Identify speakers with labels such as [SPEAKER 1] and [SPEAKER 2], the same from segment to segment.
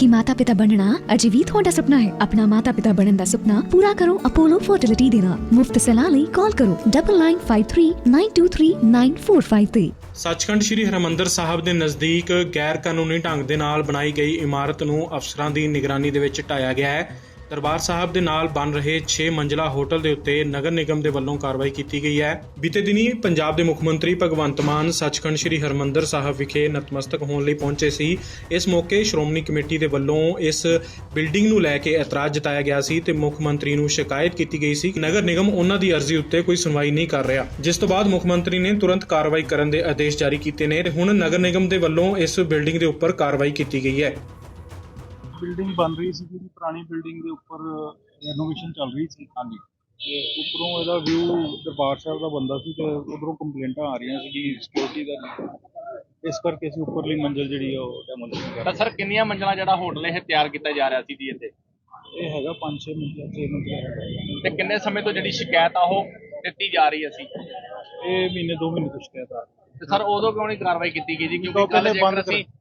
[SPEAKER 1] ਕਿ ਮਾਤਾ-ਪਿਤਾ ਬਣਨਾ? ਅਜੇ ਵੀ ਤੁਹਾਡਾ ਸੁਪਨਾ ਹੈ। ਆਪਣਾ ਮਾਤਾ-ਪਿਤਾ ਬਣਨ ਦਾ ਸੁਪਨਾ ਪੂਰਾ ਕਰੋ ਅਪੋਲੋ ਫਰਟੀਲਿਟੀ ਦੇ ਨਾਲ। ਮੁਫਤ ਸਲਾਹ ਲਈ ਕਾਲ ਕਰੋ 9953923945 ਤੇ।
[SPEAKER 2] ਸੱਚਖੰਡ ਸ੍ਰੀ ਹਰਿਮੰਦਰ ਸਾਹਿਬ ਦੇ ਨਜ਼ਦੀਕ ਗੈਰ ਕਾਨੂੰਨੀ ਢੰਗ ਦੇ ਨਾਲ ਬਣਾਈ ਗਈ ਇਮਾਰਤ ਨੂੰ ਅਫਸਰਾਂ ਦੀ ਨਿਗਰਾਨੀ ਦੇ ਵਿੱਚ ਢਾਇਆ ਗਿਆ ਹੈ। ਦਰਬਾਰ ਸਾਹਿਬ ਦੇ ਨਾਲ ਬਣ ਰਹੇ 6 ਮੰਜ਼ਲਾ ਹੋਟਲ ਦੇ ਉੱਤੇ ਨਗਰ ਨਿਗਮ ਦੇ ਵੱਲੋਂ ਕਾਰਵਾਈ ਕੀਤੀ ਗਈ ਹੈ। ਬੀਤੇ ਦਿਨੀ ਪੰਜਾਬ ਦੇ ਮੁੱਖ ਮੰਤਰੀ ਭਗਵੰਤ ਮਾਨ ਸੱਚਖੰਡ ਸ੍ਰੀ ਹਰਿਮੰਦਰ ਸਾਹਿਬ ਵਿਖੇ ਨਤਮਸਤਕ ਹੋਣ ਲਈ ਪਹੁੰਚੇ ਸੀ। ਇਸ ਮੌਕੇ ਸ਼੍ਰੋਮਣੀ ਕਮੇਟੀ ਦੇ ਵੱਲੋਂ ਇਸ ਬਿਲਡਿੰਗ ਨੂੰ ਲੈ ਕੇ ਇਤਰਾਜ਼ ਜਤਾਇਆ ਗਿਆ ਸੀ ਤੇ ਮੁੱਖ ਮੰਤਰੀ ਨੂੰ ਸ਼ਿਕਾਇਤ ਕੀਤੀ ਗਈ ਸੀ ਕਿ ਨਗਰ ਨਿਗਮ ਉਹਨਾਂ ਦੀ ਅਰਜ਼ੀ ਉੱਤੇ ਕੋਈ ਸੁਣਵਾਈ ਨਹੀਂ ਕਰ ਰਿਹਾ। ਜਿਸ ਤੋਂ ਬਾਅਦ ਮੁੱਖ ਮੰਤਰੀ ਨੇ ਤੁਰੰਤ ਕਾਰਵਾਈ ਕਰਨ ਦੇ ਆਦੇਸ਼ ਜਾਰੀ ਕੀਤੇ ਨੇ ਤੇ ਹੁਣ ਨਗਰ ਨਿਗਮ ਦੇ ਵੱਲੋਂ ਇਸ ਬਿਲਡਿੰਗ ਦੇ ਉੱਪਰ ਕਾਰਵਾਈ ਕੀਤੀ ਗਈ ਹੈ।
[SPEAKER 3] ਬਿਲਡਿੰਗ ਬਣ ਰਹੀ ਸੀ ਜਿਹੜੀ ਪੁਰਾਣੀ ਬਿਲਡਿੰਗ ਦੇ ਉੱਪਰ ਰੈਨੋਵੇਸ਼ਨ ਚੱਲ ਰਹੀ ਸੀ। ਹਾਂਜੀ। ਤੇ ਉੱਪਰੋਂ ਇਹਦਾ ਵਿਊ ਦਰਬਾਰ ਸਾਹਿਬ ਦਾ ਬੰਦਾ ਸੀ ਤੇ ਉਧਰੋਂ ਕੰਪਲੇਂਟਾਂ ਆ ਰਹੀਆਂ ਸੀ ਕਿ ਸਿਕਿਉਰਿਟੀ ਦਾ ਇਸ ਕਰਕੇ ਅਸੀਂ ਉੱਪਰਲੀ ਮੰਜ਼ਿਲ ਜਿਹੜੀ ਆ ਉਹ ਡੈਮੋਲੀਸ਼ਨ ਕਰ
[SPEAKER 4] ਤਾਂ ਸਰ ਕਿੰਨੀਆਂ ਮੰਜ਼ਲਾਂ ਜਿਹੜਾ ਹੋਟਲ ਇਹ ਤਿਆਰ ਕੀਤਾ ਜਾ ਰਿਹਾ ਸੀ ਜੀ ਇੱਥੇ।
[SPEAKER 3] ਇਹ ਹੈਗਾ 5-6 ਮੰਜ਼ਿਲ 6 ਮੰਜ਼ਿਲ।
[SPEAKER 4] ਤੇ ਕਿੰਨੇ ਸਮੇਂ ਤੋਂ ਜਿਹੜੀ ਸ਼ਿਕਾਇਤ ਆ ਉਹ ਦਿੱਤੀ ਜਾ ਰਹੀ ਸੀ
[SPEAKER 3] ਇਹ ਮਹੀਨੇ ਦੋ ਮਹੀਨੇ ਤੋਂ ਸ਼ਿਕਾਇਤ ਆ
[SPEAKER 4] ਤੇ ਸਰ ਉਦੋਂ ਕਿਉਂ ਨਹੀਂ ਕਾਰਵਾਈ ਕੀਤੀ ਗਈ ਜੀ? ਕਿਉਂਕਿ ਕੱਲ
[SPEAKER 3] ਬੰਦ
[SPEAKER 4] ਅਸੀਂ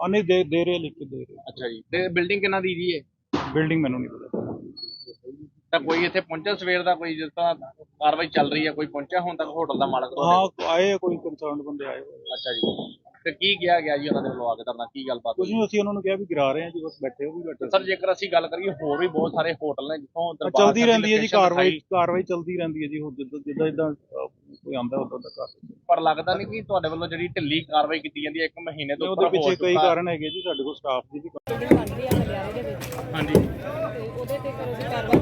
[SPEAKER 3] ਆ ਨਹੀਂ ਦੇ ਦੇ ਰਹੇ ਲਿਖ ਕੇ ਦੇ ਰਹੇ
[SPEAKER 4] ਅੱਛਾ ਜੀ। ਤੇ ਬਿਲਡਿੰਗ ਕਿੰਨਾ ਦੀ ਜੀ ਇਹ?
[SPEAKER 3] ਬਿਲਡਿੰਗ ਮੈਨੂੰ ਨਹੀਂ ਪਤਾ।
[SPEAKER 4] ਤਾਂ ਕੋਈ ਇੱਥੇ ਪਹੁੰਚਿਆ ਸਵੇਰ ਦਾ ਕੋਈ ਜਿਸ ਤਰ੍ਹਾਂ ਕਾਰਵਾਈ ਚੱਲ ਰਹੀ ਹੈ ਕੋਈ ਪਹੁੰਚਿਆ ਹੁਣ ਤੱਕ ਹੋਟਲ ਦਾ ਮਾਲਕ
[SPEAKER 3] ਹਾਂ ਆਏ ਆ ਕੋਈ ਕੰਸਰਨਡ ਬੰਦੇ ਆਏ ਹੋਏ ਆ।
[SPEAKER 4] ਅੱਛਾ ਜੀ। ਤੇ ਕੀ ਕਿਹਾ ਗਿਆ ਜੀ ਉਹਨਾਂ ਦੇ ਵੱਲੋਂ ਆ ਕੇ ਤੁਹਾਡਾ ਕੀ ਗੱਲਬਾਤ
[SPEAKER 3] ਕੁਝ
[SPEAKER 4] ਹੋਈ
[SPEAKER 3] ਨਹੀਂ ਅਸੀਂ ਉਹਨਾਂ ਨੂੰ ਕਿਹਾ ਵੀ ਗਿਰਾ ਰਹੇ ਹਾਂ ਜੀ ਬਸ ਬੈਠੇ ਹੋ ਵੀ ਬੈਠੇ
[SPEAKER 4] ਸਰ ਜੇਕਰ ਅਸੀਂ ਗੱਲ ਕਰੀਏ ਹੋਰ ਵੀ ਬਹੁਤ ਸਾਰੇ ਹੋਟਲ ਨੇ ਜਿੱਥੋਂ
[SPEAKER 3] ਆ,
[SPEAKER 4] ਦਰਬਾਰ
[SPEAKER 3] ਚੱਲਦੀ
[SPEAKER 4] ਸਾਹਿਬ ਦੀ
[SPEAKER 3] ਰਹਿੰਦੀ ਹੈ ਜੀ
[SPEAKER 4] location
[SPEAKER 3] ਕਾਰਵਾਈ
[SPEAKER 4] ਦਿਖਾਈ,
[SPEAKER 3] ਕਾਰਵਾਈ ਚੱਲਦੀ ਰਹਿੰਦੀ ਹੈ ਜੀ ਹੁਣ ਜਿੱਦਾਂ ਜਿੱਦਾਂ ਜਿੱਦਾਂ ਅਹ, ਕੋਈ ਆਂਦਾ ਉਦੋਂ ਦਾ ਕਾਰਵਾਈ
[SPEAKER 4] ਪਰ ਲੱਗਦਾ ਨਹੀਂ ਕਿ ਤੁਹਾਡੇ ਵੱਲੋਂ ਜਿਹੜੀ ਢਿੱਲੀ ਕਾਰਵਾਈ ਕੀਤੀ ਜਾਂਦੀ ਹੈ ਇੱਕ ਮਹੀਨੇ ਤੋਂ
[SPEAKER 3] ਉਹਦੇ
[SPEAKER 4] ਉੱਪਰ ਹੋ
[SPEAKER 3] ਪਿੱਛੇ ਕਈ
[SPEAKER 4] ਚੁੱਕਾ।
[SPEAKER 3] ਕਾਰਨ ਹੈਗੇ ਜੀ ਸਾਡੇ ਕੋਲ ਸਟਾਫ ਦੀ ਵੀ
[SPEAKER 5] ਬਣ ਰਹੀ ਆ ਹਲਿਆਰੇ ਦੇ ਵਿੱਚ।
[SPEAKER 4] ਹਾਂਜੀ।
[SPEAKER 5] ਤੇ ਉਹਦੇ ਤੇ ਫਿਰ ਅਸੀਂ ਕਾਰਵਾਈ